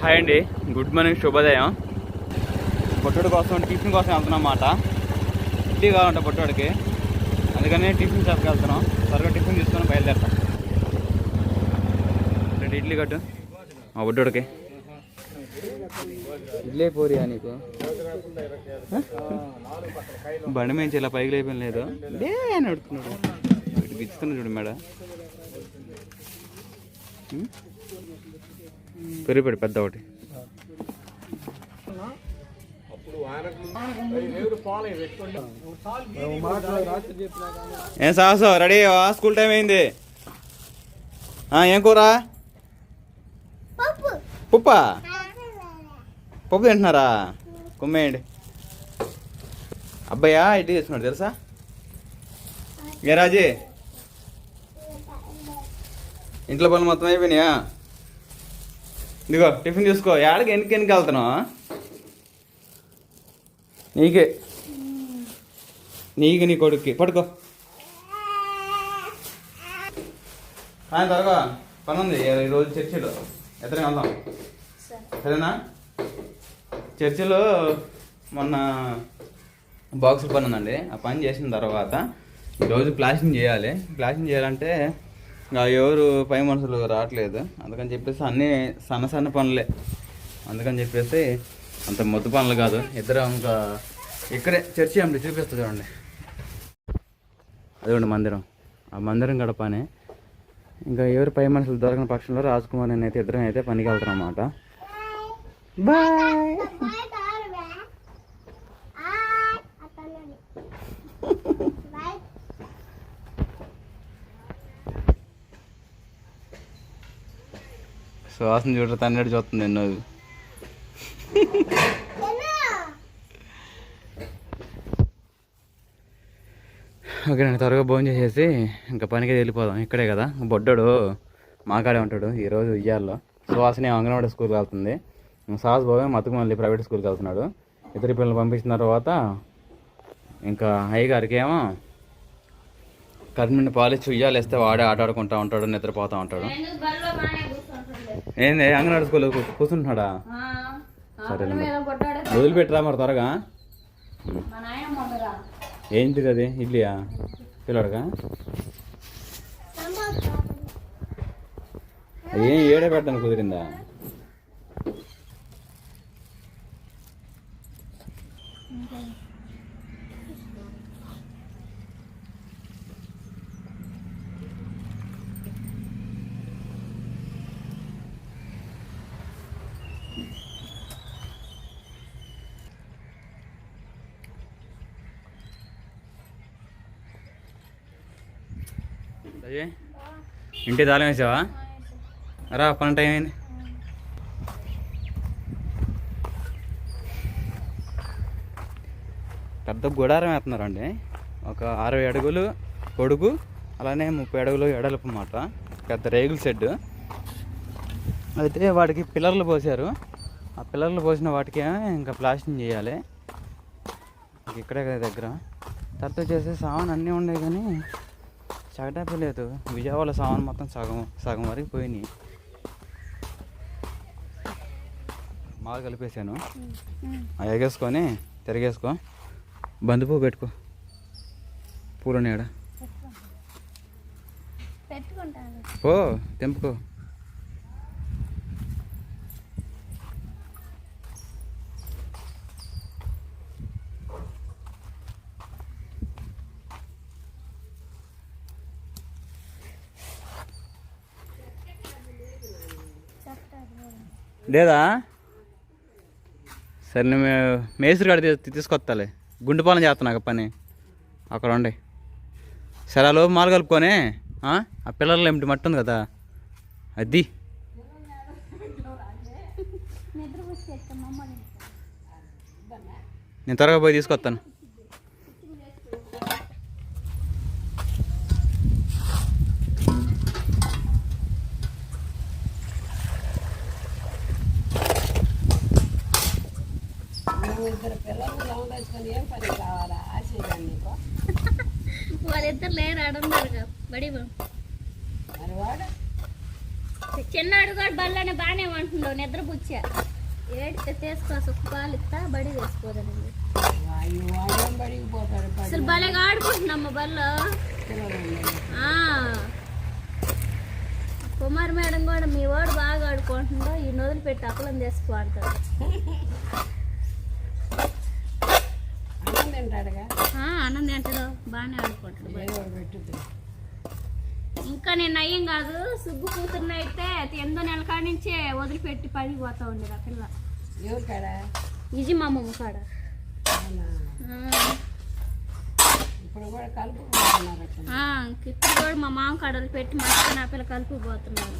Hi అండి. Good morning శుభోదయం. పొట్టోడు కోసం టిఫిన్ కోసం వెళ్తున్నాం అన్నమాట. ఇడ్లీ కావాలంట పొట్టోడికి. అందుకని టిఫిన్ షాప్కి వెళ్తున్నాం. త్వరగా టిఫిన్ తీసుకొని బయలుదేరతాం. రెండు ఇడ్లీ కట్టు. మా బుడ్డోడికి ఇడ్లీ పోరియా నీకు? బండి మీద ఇలా పైకి లేపం లేదు. అని అడుగుతున్నాడు. ఇటు బిచ్చుతున్నాడు చూడు మేడం. పెరిగిపోయాడు పెద్ద ఒకటి ఏం సాహసం? రెడీ స్కూల్ టైం అయింది. ఆ, ఏం కూర? పుప్పా. పప్పు? తింటున్నారా? కుమ్మేయండి. అబ్బాయా ఇడ్లీ చేసుకున్నాడు తెలుసా? ఏ రాజీ? ఇంట్లో పనులు మొత్తం అయిపోయినాయా? ఇదిగో టిఫిన్ చూసుకో. ఏడకి ఎన్నికి ఎన్నికి వెళ్తున్నావు? నీకే. నీకు నీ కొడుక్కి. పడుకో. ఆయన త్వరగా. పని ఉంది ఈరోజు చర్చిలో. ఎత్తనే వెళ్దాం. సరేనా? చర్చిలో మొన్న బాక్స్ పని ఉందండి ఆ పని చేసిన తర్వాత ఈరోజు ప్లాస్టింగ్ చేయాలి. ప్లాస్టింగ్ చేయాలంటే ఇంకా ఎవరు పై మనుషులు రావట్లేదు. అందుకని చెప్పేసి అన్నీ సన్న సన్న పనులే. అందుకని చెప్పేసి అంత మొద్దు పనులు కాదు. ఇద్దరు ఇంకా ఇక్కడే చర్చి అండి చూపిస్తుంది చూడండి. అదిగోండి మందిరం. ఆ మందిరం గడపనే. ఇంకా ఎవరు పై మనుషులు దొరకని పక్షంలో రాజ్ కుమార్ నేను అయితే ఇద్దరం అయితే పనికి వెళ్తాం అన్నమాట. బాయ్ శ్వాసను చూడరు తన్నడు చూస్తుంది ఎన్నో ఓకే నేను త్వరగా భోజనం చేసేసి ఇంకా పనికి వెళ్ళిపోదాం. ఇక్కడే కదా. బొడ్డోడు మాకాడే ఉంటాడు ఈరోజు ఇయ్యాల్లో సువాసని అంగన్వాడీ స్కూల్కి వెళ్తుంది. సాహస్ బాబు మతుకు మళ్ళీ ప్రైవేట్ స్కూల్కి వెళ్తున్నాడు. ఇద్దరు పిల్లలు పంపించిన తర్వాత ఇంకా అయ్య గారికి ఏమో కరిమిండి పాలిచ్చి ఉయ్యాలు వేస్తే వాడే ఆట ఆడుకుంటా ఉంటాడు నిద్రపోతూ ఉంటాడు. ఏంది అంగన్వాడీ స్కూల్లో కూ- కూర్చుంటున్నాడా? మరి. వదిలిపెట్టరా మరి త్వరగా. ఏంటిది అది? ఇడ్లీయా? పిల్లడుగా ఏం ఏడే పెట్టడానికి కుదిరిందా? అజయ్ ఇంటి తాళం వేసావా? రా పని టైం అయింది. పెద్ద గుడారం వేస్తున్నారండి. ఒక అరవై అడుగులు పొడుగు అలానే ముప్పై అడుగులు ఎడలపు అన్నమాట. పెద్ద రేగుల షెడ్ అయితే వాటికి పిల్లర్లు పోసారు. ఆ పిల్లర్లు పోసిన వాటికి ఇంకా ప్లాస్టింగ్ చేయాలి. ఇక్కడే కదా దగ్గర. తర్వాత చేసే సామాన్ అన్నీ ఉన్నాయి కానీ చగటాపి లేదు విజయవాడ సామాన్ మొత్తం సగం సగం వరకు పోయినాయి. మాలు కలిపేసాను ఎగేసుకొని తిరిగేసుకో. బంతిపూ పెట్టుకో. పూల నీడ. పెట్టుకుంటాను. ఓ తెంపుకో. లేదా? సరే నేను మే- మేస్త్రి కాడ తీ- తీసుకొస్తాలే గుండెపాలెం చేస్తున్నా పని. అక్కడ ఉండి. సరే ఆ లోపు మాలు కలుపుకొని ఆ? పిల్లలు ఏమిటి మట్టి ఉంది కదా? అది. నేను త్వరగా పోయి తీసుకొస్తాను వాళ్ళిద్దరు లేరు ఆడున్నారు బడి చిన్నాడు కూడా బల్లనే బాగానే ఉంటుండవు నిద్ర పుచ్చా ఏడితే తీసుకో సుక్కు పాలు ఇస్తా బడి తీసుకోదండి అసలు భలేగా ఆడుకుంటున్నామ్మ బల్లో ఆ. కుమార్ మేడం కూడా మీ వాడు బాగా ఆడుకుంటుండో ఈ నదులు పెట్టి అప్పులం చేసుకో తింటాడుగా? అన్నం తింటాడు. బాగానే ఆడుకుంటాడు. ఇంకా నేను అయ్యం కాదు సుబ్బు కూతురుని అయితే ఎనిమిదో నెల కాడి నుంచే వదిలిపెట్టి పడికి పోతా ఉండేది ఆ పిల్ల. ఎవరు కాడా? ఇది మా అమ్మమ్మ కాడ. ఇప్పుడు కూడా ఇప్పుడు మా మామ కాడలు పెట్టి మా నా పిల్ల కలిపి పోతున్నారు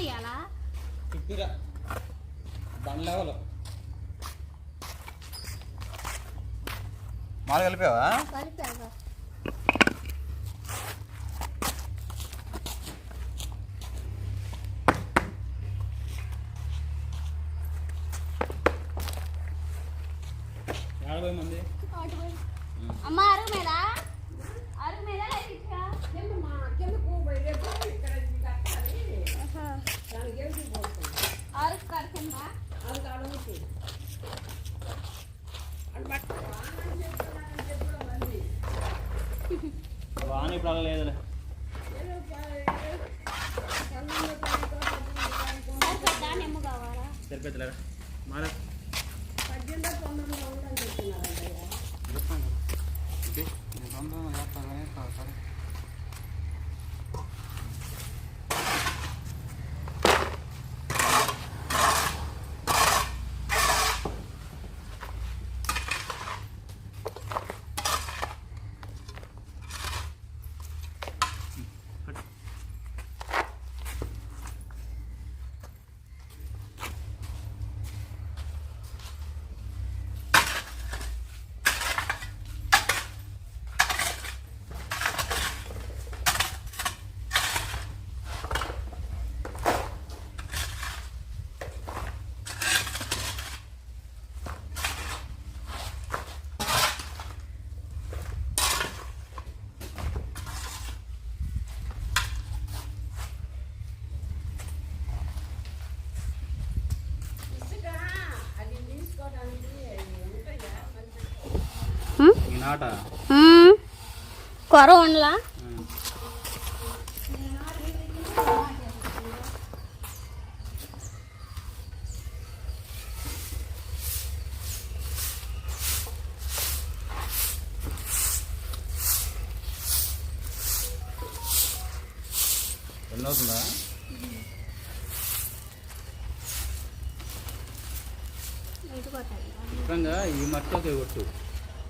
ఇది మొత్తం తీయాలా చుట్టూరా బండ్ లెవెల్ మాలు కలిపావా కలిపాగా యాభై మంది అమ్మ అరుగు మీద. అరుగు మీద ఇక్కడ వాన ఇప్పుడు అలా లేదులే సరిపోతులేరా మారే పద్దెనిమిది కొర ఉండలా ఈ మట్టిలోకి కొట్టు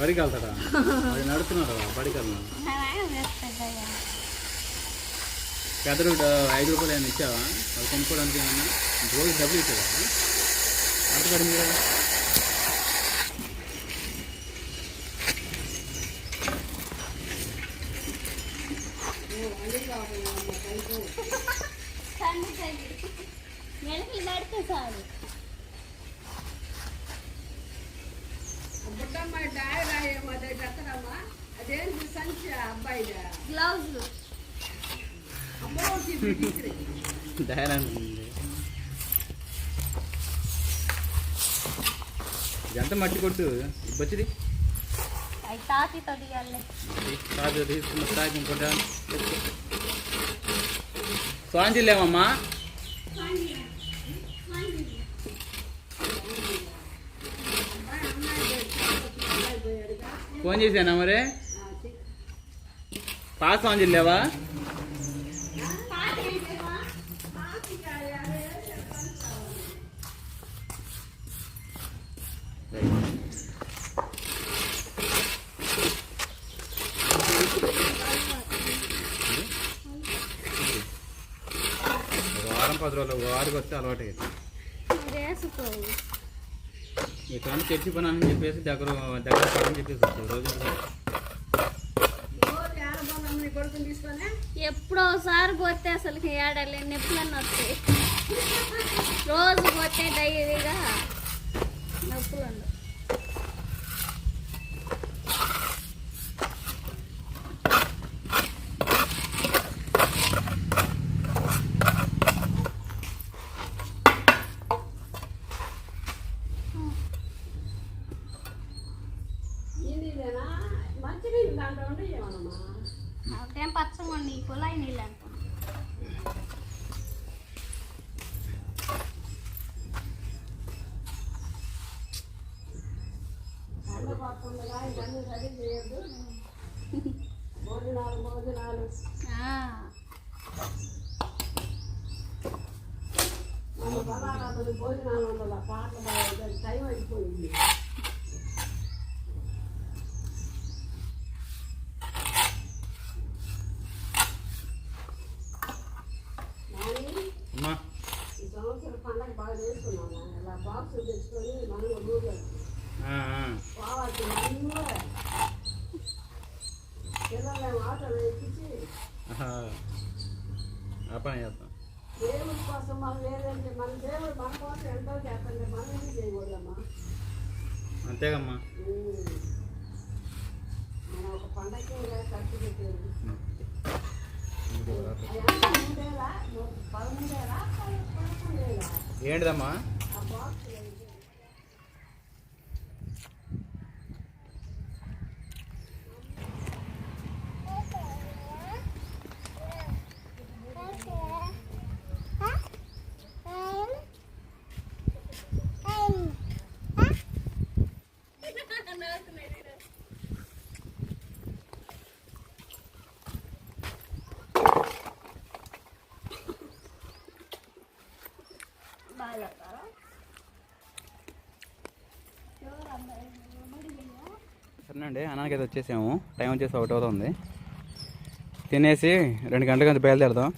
బడికి వెళ్తాడా అది నడుస్తున్నాడు బడికి వెళ్తున్నాడు పెద్దలు ఐదు రూపాయలు ఏమైనా ఇచ్చావా? అది కొనుక్కోవడానికి ఏమన్నా? రోజు డబ్బులు ఇచ్చావా? అంత పడింది కదా నెలకి నడితే చాలు. ఎంత మట్టి కొట్టు? వచ్చింది అవి తీయాలి కాదు తీసుకున్న తాకి ఫోన్ చేశానా మరి? పాత స్వాంజీ లేవా ఒక వారం పది రోజులు వారికి వస్తే అలవాటు అయ్యింది. వేసుకోవు ఇక్కడ చర్చి పని అని చెప్పేసి దగ్గర దగ్గర పడని చెప్పేసి వస్తుంది రోజు కొడుకుని తీసుకొని? ఎప్పుడో ఒకసారి పోతే అసలు ఏడాలి నొప్పులన్నీ వస్తాయి. రోజు పోతే డైరీగా నొప్పులు ఉండవు ఈ నీళ్ళేనా మంచి నీళ్ళు దాంట్లో ఉంటే ఏమన్నమ్మా అవేం పచ్చగా ఉండి కుళాయి నీళ్ళు అంటాం భోజనాలు భోజనాలు భోజనాలు ఉండాలి పాటలు టైం అయిపోయింది నాని, అమ్మా ఈ సంవత్సరం పండగ బాగా చేసుకున్నాను ఇలా బాక్స్ తెచ్చుకొని మనం ఊళ్ళో ఆ, ఆ. పోవాలి అందరూ పిల్లలు ఆటోలో ఎక్కించి ఆహా. ఆ పని చేస్తాం. దేవుడి కోసం మనం లేదంటే మన దేవుడు మన కోసం ఎంతో చేస్తాండి మనం ఎందుకు చేయకూడదమ్మా? అంతేగమ్మా. మనం ఒక పండగకి ఖర్చు నూ- పదమూడేలా పద- పదకొండేలా ఏంటిదమ్మా ఆ బాక్స్ అయితే. బాగా సరేనండి అయితే వచ్చేసాము. టైం వచ్చేసి ఒకటి అవుతుంది. తినేసి రెండు గంటలకు అంత బయలుదేరదాం.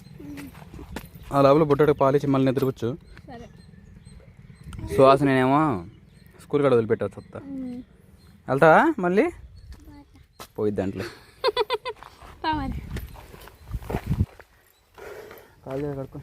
ఆ లోపల బుట్టడికి పాలిచ్చి మళ్ళీ నిద్రపుచ్చు సరే. సుహాస నేనేమో స్కూల్ కాడ వదిలిపెట్టవచ్చు వస్తా వెళ్తావా మళ్ళీ? పోయిద్ది దాంట్లో. కాలు కడుకో